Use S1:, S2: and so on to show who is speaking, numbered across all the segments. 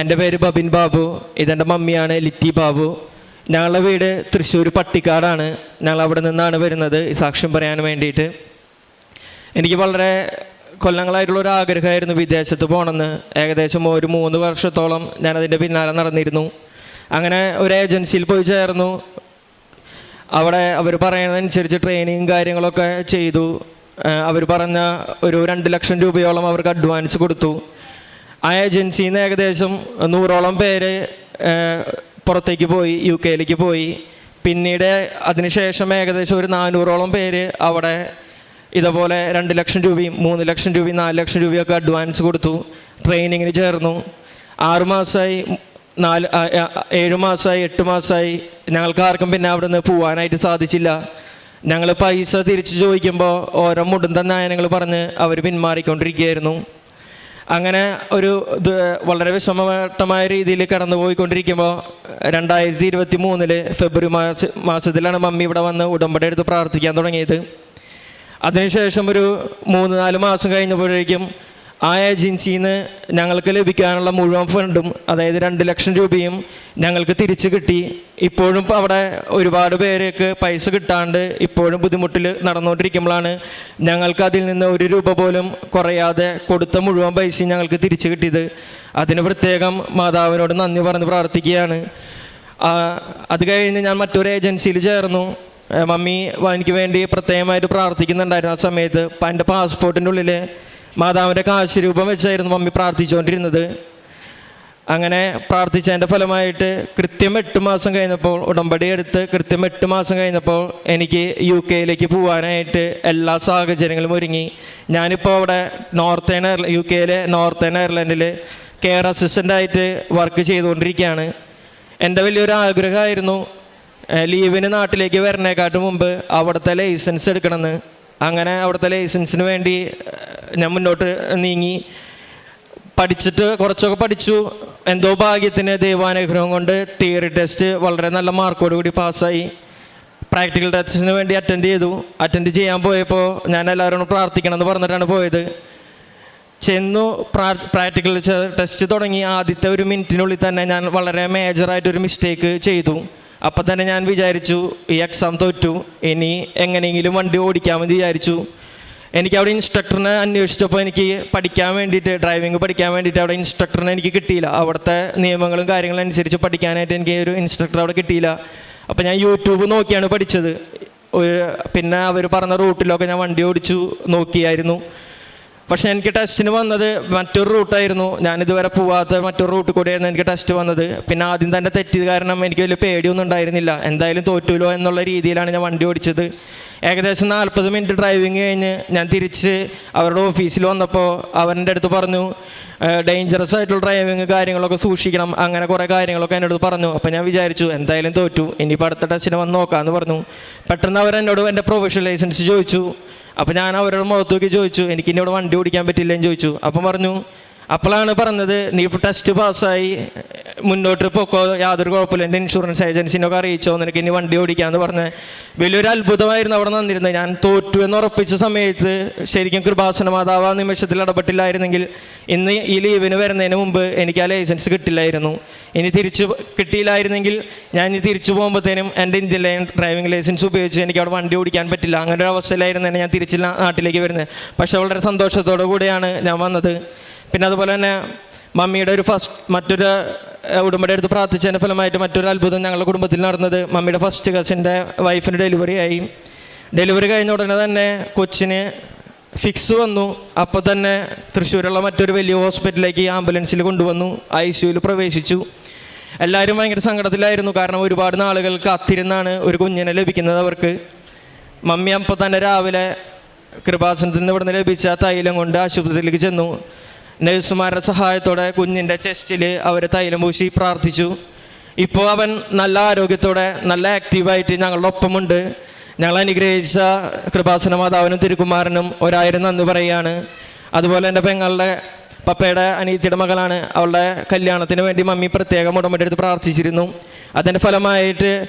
S1: എന്റെ പേര് ബബിൻ ബാബു. ഇതെന്റെ മമ്മിയാണ് ലിറ്റി ബാബു. ഞങ്ങളുടെ വീട് തൃശ്ശൂർ പട്ടിക്കാടാണ്. ഞങ്ങൾ അവിടെ നിന്നാണ് വരുന്നത് ഈ സാക്ഷ്യം പറയാൻ വേണ്ടിയിട്ട്. എനിക്ക് വളരെ കൊല്ലങ്ങളായിട്ടുള്ള ഒരു ആഗ്രഹമായിരുന്നു വിദേശത്ത് പോകണമെന്ന്. ഏകദേശം ഒരു മൂന്ന് വർഷത്തോളം ഞാനതിന്റെ പിന്നാലെ നടന്നിരുന്നു. അങ്ങനെ ഒരു ഏജൻസിയിൽ പോയി ചേർന്നു. അവിടെ അവർ പറയുന്നതനുസരിച്ച് ട്രെയിനിങ് കാര്യങ്ങളൊക്കെ ചെയ്തു. അവർ പറഞ്ഞ ഒരു രണ്ട് ലക്ഷം രൂപയോളം അവർക്ക് അഡ്വാൻസ് കൊടുത്തു. ആ ഏജൻസിയിൽ നിന്ന് ഏകദേശം നൂറോളം പേര് പുറത്തേക്ക് പോയി യു കെയിലേക്ക് പോയി. പിന്നീട് അതിനുശേഷം ഏകദേശം ഒരു നാനൂറോളം പേര് അവിടെ ഇതുപോലെ രണ്ട് ലക്ഷം രൂപയും മൂന്ന് ലക്ഷം രൂപയും നാല് ലക്ഷം രൂപയൊക്കെ അഡ്വാൻസ് കൊടുത്തു. ട്രെയിനിങ്ങിന് ചേർന്നു. ആറുമാസമായി നാല് ഏഴ് മാസമായി എട്ട് മാസമായി ഞങ്ങൾക്ക് ആർക്കും പിന്നെ അവിടെ നിന്ന് പോവാനായിട്ട് സാധിച്ചില്ല. ഞങ്ങൾ പൈസ തിരിച്ചു ചോദിക്കുമ്പോൾ ഓരോ മുടുന്ന നയനങ്ങൾ പറഞ്ഞ് അവർ പിന്മാറിക്കൊണ്ടിരിക്കുകയായിരുന്നു. അങ്ങനെ ഒരു ഇത് വളരെ വിഷമഘട്ടമായ രീതിയിൽ കടന്നുപോയിക്കൊണ്ടിരിക്കുമ്പോൾ രണ്ടായിരത്തി ഇരുപത്തി മൂന്നിൽ ഫെബ്രുവരി മാർച്ച് മാസത്തിലാണ് മമ്മി ഇവിടെ വന്ന് ഉടമ്പടി എടുത്ത് പ്രാർത്ഥിക്കാൻ തുടങ്ങിയത്. അതിനുശേഷം ഒരു മൂന്ന് നാല് മാസം കഴിഞ്ഞപ്പോഴേക്കും ആ ഏജൻസിയിൽ നിന്ന് ഞങ്ങൾക്ക് ലഭിക്കാനുള്ള മുഴുവൻ ഫണ്ടും അതായത് രണ്ട് ലക്ഷം രൂപയും ഞങ്ങൾക്ക് തിരിച്ചു കിട്ടി. ഇപ്പോഴും അവിടെ ഒരുപാട് പേരേക്ക് പൈസ കിട്ടാണ്ട് ഇപ്പോഴും ബുദ്ധിമുട്ടിൽ നടന്നുകൊണ്ടിരിക്കുമ്പോഴാണ് ഞങ്ങൾക്ക് അതിൽ നിന്ന് ഒരു രൂപ പോലും കുറയാതെ കൊടുത്ത മുഴുവൻ പൈസയും ഞങ്ങൾക്ക് തിരിച്ചു കിട്ടിയത്. അതിന് പ്രത്യേകം മാതാവിനോട് നന്ദി പറഞ്ഞ് പ്രാർത്ഥിക്കുകയാണ്. അത് കഴിഞ്ഞ് ഞാൻ മറ്റൊരു ഏജൻസിയിൽ ചേർന്നു. മമ്മി എനിക്ക് വേണ്ടി പ്രത്യേകമായിട്ട് പ്രാർത്ഥിക്കുന്നുണ്ടായിരുന്നു ആ സമയത്ത്. അപ്പം എന്റെ പാസ്പോർട്ടിന്റെ ഉള്ളിൽ മാതാവിന്റെ കാശ് രൂപം വെച്ചായിരുന്നു മമ്മി പ്രാർത്ഥിച്ചുകൊണ്ടിരുന്നത്. അങ്ങനെ പ്രാർത്ഥിച്ചതിന്റെ ഫലമായിട്ട് കൃത്യം എട്ട് മാസം കഴിഞ്ഞപ്പോൾ ഉടമ്പടി എടുത്ത് കൃത്യം എട്ട് മാസം കഴിഞ്ഞപ്പോൾ എനിക്ക് യു കെയിലേക്ക് പോകാനായിട്ട് എല്ലാ സാഹചര്യങ്ങളും ഒരുങ്ങി. ഞാനിപ്പോൾ അവിടെ നോർത്തേൺ എയർല യു കെയിലെ നോർത്തേൺ അയർലൻഡിൽ കെയർ അസിസ്റ്റന്റായിട്ട് വർക്ക് ചെയ്തുകൊണ്ടിരിക്കുകയാണ്. എന്റെ വലിയൊരു ആഗ്രഹമായിരുന്നു ലീവിന് നാട്ടിലേക്ക് വരണേക്കാട്ട് മുമ്പ് അവിടുത്തെ ലൈസൻസ് എടുക്കണമെന്ന്. അങ്ങനെ അവിടുത്തെ ലൈസൻസിന് വേണ്ടി ഞാൻ മുന്നോട്ട് നീങ്ങി. പഠിച്ചിട്ട് കുറച്ചൊക്കെ പഠിച്ചു. എന്തോ ഭാഗ്യത്തിന് ദൈവാനുഗ്രഹം കൊണ്ട് തിയറി ടെസ്റ്റ് വളരെ നല്ല മാർക്കോട് കൂടി പാസ്സായി. പ്രാക്ടിക്കൽ ടെസ്റ്റിന് വേണ്ടി അറ്റൻഡ് ചെയ്തു. അറ്റൻഡ് ചെയ്യാൻ പോയപ്പോൾ ഞാൻ എല്ലാവരോടും പ്രാർത്ഥിക്കണം എന്ന് പറഞ്ഞിട്ടാണ് പോയത്. ചെന്നു പ്രാക്ടിക്കൽ ടെസ്റ്റ് തുടങ്ങി. ആദ്യത്തെ ഒരു മിനിറ്റിനുള്ളിൽ തന്നെ ഞാൻ വളരെ മേജറായിട്ടൊരു മിസ്റ്റേക്ക് ചെയ്തു. അപ്പം തന്നെ ഞാൻ വിചാരിച്ചു ഈ എക്സാം തോറ്റു. ഇനി എങ്ങനെയെങ്കിലും വണ്ടി ഓടിക്കാമെന്ന് വിചാരിച്ചു. എനിക്ക് അവിടെ ഇൻസ്ട്രക്ടറിനെ അന്വേഷിച്ചപ്പോൾ എനിക്ക് പഠിക്കാൻ വേണ്ടിയിട്ട് ഡ്രൈവിംഗ് പഠിക്കാൻ വേണ്ടിയിട്ട് അവിടെ ഇൻസ്ട്രക്ടറിനെ എനിക്ക് കിട്ടിയില്ല. അവിടുത്തെ നിയമങ്ങളും കാര്യങ്ങളും അനുസരിച്ച് പഠിക്കാനായിട്ട് എനിക്ക് ഒരു ഇൻസ്ട്രക്ടർ അവിടെ കിട്ടിയില്ല. അപ്പോൾ ഞാൻ യൂട്യൂബ് നോക്കിയാണ് പഠിച്ചത്. പിന്നെ അവർ പറഞ്ഞ റൂട്ടിലൊക്കെ ഞാൻ വണ്ടി ഓടിച്ചു നോക്കിയായിരുന്നു. പക്ഷേ എനിക്ക് ടെസ്റ്റിന് വന്നത് മറ്റൊരു റൂട്ടായിരുന്നു. ഞാൻ ഇതുവരെ പോവാത്ത മറ്റൊരു റൂട്ട് കൂടിയായിരുന്നു എനിക്ക് ടെസ്റ്റ് വന്നത്. പിന്നെ ആദ്യം തന്നെ തെറ്റിയത് കാരണം എനിക്ക് വലിയ പേടിയൊന്നും ഉണ്ടായിരുന്നില്ല. എന്തായാലും തോറ്റുമല്ലോ എന്നുള്ള രീതിയിലാണ് ഞാൻ വണ്ടി ഓടിച്ചത്. ഏകദേശം നാൽപ്പത് മിനിറ്റ് ഡ്രൈവിങ് കഴിഞ്ഞ് ഞാൻ തിരിച്ച് അവരുടെ ഓഫീസിൽ വന്നപ്പോൾ അവരുടെ അടുത്ത് പറഞ്ഞു ഡേഞ്ചറസ് ആയിട്ടുള്ള ഡ്രൈവിങ് കാര്യങ്ങളൊക്കെ സൂക്ഷിക്കണം. അങ്ങനെ കുറേ കാര്യങ്ങളൊക്കെ എന്റെ അടുത്ത് പറഞ്ഞു. അപ്പോൾ ഞാൻ വിചാരിച്ചു എന്തായാലും തോറ്റു. ഇനിയിപ്പോൾ അടുത്ത ടെസ്റ്റിന് വന്ന് നോക്കാമെന്ന് പറഞ്ഞു. പെട്ടെന്ന് അവർ എന്നോട് എന്റെ പ്രൊഫഷണൽ ലൈസൻസ് ചോദിച്ചു. അപ്പോൾ ഞാൻ അവരുടെ മുഖത്ത് ചോദിച്ചു എനിക്ക് ഇനി ഇവിടെ വണ്ടി ഓടിക്കാൻ പറ്റില്ല എന്ന് ചോദിച്ചു. അപ്പം പറഞ്ഞു അപ്പോഴാണ് പറഞ്ഞത് നീ ഇപ്പോൾ ടെസ്റ്റ് പാസ്സായി മുന്നോട്ട് പോക്കോ യാതൊരു കുഴപ്പമില്ല എന്റെ ഇൻഷുറൻസ് ഏജൻസിനൊക്കെ അറിയിച്ചോ നിനക്ക് ഇനി വണ്ടി ഓടിക്കാമെന്ന് പറഞ്ഞ്. വലിയൊരു അത്ഭുതമായിരുന്നു അവിടെ നിന്നിരുന്നത് ഞാൻ തോറ്റു എന്ന് ഉറപ്പിച്ച സമയത്ത് ശരിക്കും കൃപാസന മാതാവ് ആ നിമിഷത്തിൽ ഇടപെട്ടില്ലായിരുന്നെങ്കിൽ ഇന്ന് ഈ ലീവിന് വരുന്നതിന് മുമ്പ് എനിക്ക് ആ ലൈസൻസ് കിട്ടില്ലായിരുന്നു. ഇനി തിരിച്ച് കിട്ടിയില്ലായിരുന്നെങ്കിൽ ഞാൻ ഇനി തിരിച്ചു പോകുമ്പോഴത്തേനും എന്റെ ഇന്ത്യൻ ലൈൻ ഡ്രൈവിംഗ് ലൈസൻസ് ഉപയോഗിച്ച് എനിക്ക് അവിടെ വണ്ടി ഓടിക്കാൻ പറ്റില്ല. അങ്ങനെ ഒരു അവസ്ഥയിലായിരുന്നു ഞാൻ തിരിച്ച് നാട്ടിലേക്ക് വരുന്നത്. പക്ഷേ വളരെ സന്തോഷത്തോടു കൂടിയാണ് ഞാൻ വന്നത്. പിന്നെ അതുപോലെ തന്നെ മമ്മിയുടെ ഒരു ഫസ്റ്റ് മറ്റൊരു ഉടുമ്പടി എടുത്ത് പ്രാർത്ഥിച്ചതിന്റെ ഫലമായിട്ട് മറ്റൊരു അത്ഭുതം ഞങ്ങളുടെ കുടുംബത്തിൽ നടന്നത് മമ്മിയുടെ ഫസ്റ്റ് കസിന്റെ വൈഫിന് ഡെലിവറി ആയി. ഡെലിവറി കഴിഞ്ഞ ഉടനെ തന്നെ കൊച്ചിന് ഫിക്സ് വന്നു. അപ്പോൾ തന്നെ തൃശ്ശൂരുള്ള മറ്റൊരു വലിയ ഹോസ്പിറ്റലിലേക്ക് ആംബുലൻസിൽ കൊണ്ടുവന്നു. ഐ സിയുയിൽ പ്രവേശിച്ചു. എല്ലാവരും ഭയങ്കര സങ്കടത്തിലായിരുന്നു. കാരണം ഒരുപാട് നാളുകൾ കാത്തിരുന്നാണ് ഒരു കുഞ്ഞിനെ ലഭിക്കുന്നത് അവർക്ക്. മമ്മി അപ്പോൾ തന്നെ രാവിലെ കൃപാസനത്തിൽ നിന്ന് ഇവിടുന്ന് ലഭിച്ച തൈലം കൊണ്ട് ആശുപത്രിയിലേക്ക് ചെന്നു. നഴ്സുമാരുടെ സഹായത്തോടെ കുഞ്ഞിന്റെ ചെസ്റ്റിൽ അവർ തൈലം പൂശി പ്രാർത്ഥിച്ചു. ഇപ്പോൾ അവൻ നല്ല ആരോഗ്യത്തോടെ നല്ല ആക്റ്റീവായിട്ട് ഞങ്ങളുടെ ഒപ്പമുണ്ട് ഞങ്ങൾ അനുഗ്രഹിച്ച കൃപാസന മാതാവിനും തിരുകുമാരനും ഒരായിരം നന്ദി പറയുകയാണ്. അതുപോലെ എന്റെ പെങ്ങളുടെ പപ്പയുടെ അനിയത്തിയുടെ മകളാണ്. അവളുടെ കല്യാണത്തിന് വേണ്ടി മമ്മി പ്രത്യേകം ഉടമ്പടി എടുത്ത് പ്രാർത്ഥിച്ചിരുന്നു. അതിന്റെ ഫലമായിട്ട്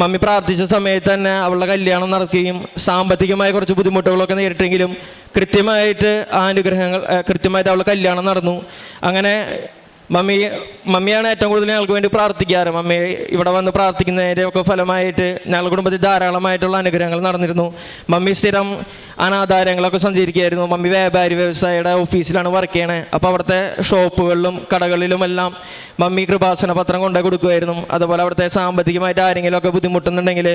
S1: മമ്മി പ്രാർത്ഥിച്ച സമയത്ത് തന്നെ അവളുടെ കല്യാണം നടക്കുകയും സാമ്പത്തികമായ കുറച്ച് ബുദ്ധിമുട്ടുകളൊക്കെ നേരിട്ടെങ്കിലും കൃത്യമായിട്ട് ആനുഗ്രഹങ്ങൾ കൃത്യമായിട്ട് അവളുടെ കല്യാണം നടന്നു. അങ്ങനെ മമ്മി മമ്മിയാണ് ഏറ്റവും കൂടുതൽ ഞങ്ങൾക്ക് വേണ്ടി പ്രാർത്ഥിക്കാറ്. മമ്മി ഇവിടെ വന്ന് പ്രാർത്ഥിക്കുന്നതിന്റെ ഒക്കെ ഫലമായിട്ട് ഞങ്ങളുടെ കുടുംബത്തിൽ ധാരാളമായിട്ടുള്ള അനുഗ്രഹങ്ങൾ നടന്നിരുന്നു. മമ്മി സ്ഥിരം അനാധാരങ്ങളൊക്കെ സഞ്ചരിക്കുകയായിരുന്നു. മമ്മി വ്യാപാരി വ്യവസായിയുടെ ഓഫീസിലാണ് വർക്ക് ചെയ്യണത് അപ്പോൾ അവിടുത്തെ ഷോപ്പുകളിലും കടകളിലുമെല്ലാം മമ്മി കൃപാസന പത്രം കൊണ്ടു കൊടുക്കുമായിരുന്നു. അതുപോലെ അവിടുത്തെ സാമ്പത്തികമായിട്ട് ആരെങ്കിലുമൊക്കെ ബുദ്ധിമുട്ടുന്നുണ്ടെങ്കിൽ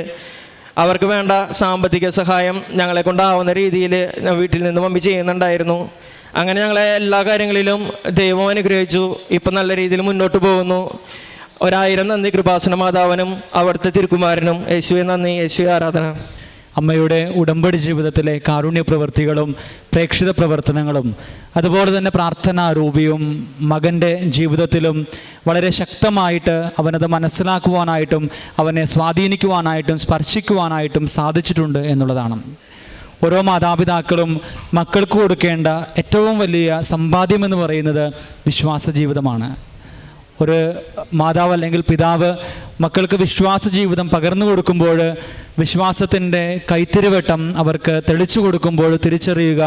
S1: അവർക്ക് വേണ്ട സാമ്പത്തിക സഹായം ഞങ്ങളെ കൊണ്ടാവുന്ന രീതിയിൽ വീട്ടിൽ നിന്ന് മമ്മി ചെയ്യുന്നുണ്ടായിരുന്നു. അങ്ങനെ ഞങ്ങളെ എല്ലാ കാര്യങ്ങളിലും ദൈവം അനുഗ്രഹിച്ചു. ഇപ്പം നല്ല രീതിയിൽ മുന്നോട്ട് പോകുന്നു. ഒരായിരം നന്ദി കൃപാസന മാതാവിനും അവിടുത്തെ തിരുക്കുമാരനും. യേശുവെ നന്ദി. യേശു ആരാധന.
S2: അമ്മയുടെ ഉടമ്പടി ജീവിതത്തിലെ കാരുണ്യ പ്രവൃത്തികളും പ്രേക്ഷിത പ്രവർത്തനങ്ങളും അതുപോലെ തന്നെ പ്രാർത്ഥനാ രൂപിയും മകന്റെ ജീവിതത്തിലും വളരെ ശക്തമായിട്ട് അവനത് മനസ്സിലാക്കുവാനായിട്ടും അവനെ സ്വാധീനിക്കുവാനായിട്ടും സ്പർശിക്കുവാനായിട്ടും സാധിച്ചിട്ടുണ്ട് എന്നുള്ളതാണ്. ഓരോ മാതാപിതാക്കളും മക്കൾക്ക് കൊടുക്കേണ്ട ഏറ്റവും വലിയ സമ്പാദ്യം എന്ന് പറയുന്നത് വിശ്വാസ ജീവിതമാണ്. ഒരു മാതാവ് അല്ലെങ്കിൽ പിതാവ് മക്കൾക്ക് വിശ്വാസ ജീവിതം പകർന്നു കൊടുക്കുമ്പോൾ വിശ്വാസത്തിന്റെ കൈത്തിരിവട്ടം അവർക്ക് തെളിച്ചു കൊടുക്കുമ്പോൾ തിരിച്ചറിയുക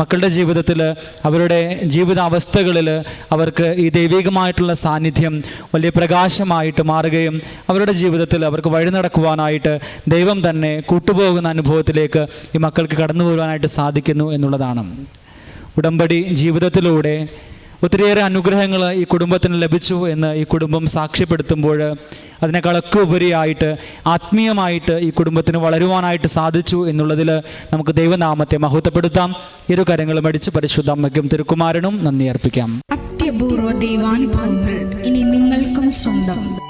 S2: മക്കളുടെ ജീവിതത്തിൽ അവരുടെ ജീവിതാവസ്ഥകളിൽ അവർക്ക് ഈ ദൈവികമായിട്ടുള്ള സാന്നിധ്യം വലിയ പ്രകാശമായിട്ട് മാറുകയും അവരുടെ ജീവിതത്തിൽ അവർക്ക് വഴി നടക്കുവാനായിട്ട് ദൈവം തന്നെ കൂട്ടുപോകുന്ന അനുഭവത്തിലേക്ക് ഈ മക്കൾക്ക് കടന്നു പോകുവാനായിട്ട് സാധിക്കുന്നു എന്നുള്ളതാണ്. ഉടമ്പടി ജീവിതത്തിലൂടെ ഒത്തിരിയേറെ അനുഗ്രഹങ്ങൾ ഈ കുടുംബത്തിന് ലഭിച്ചു എന്ന് ഈ കുടുംബം സാക്ഷ്യപ്പെടുത്തുമ്പോൾ അതിനേക്കാളൊക്കെ ഉപരിയായിട്ട് ആത്മീയമായിട്ട് ഈ കുടുംബത്തിന് വളരുവാനായിട്ട് സാധിച്ചു എന്നുള്ളതിൽ നമുക്ക് ദൈവനാമത്തെ മഹത്വപ്പെടുത്താം. ഇരു കരങ്ങളും അടിച്ച് പരിശുദ്ധ അമ്മയ്ക്കും തിരുക്കുമാരനും നന്ദി അർപ്പിക്കാം.
S3: അത്യപൂർവ ദൈവാനുഭവങ്ങൾ ഇനി നിങ്ങൾക്കും സ്വന്തം.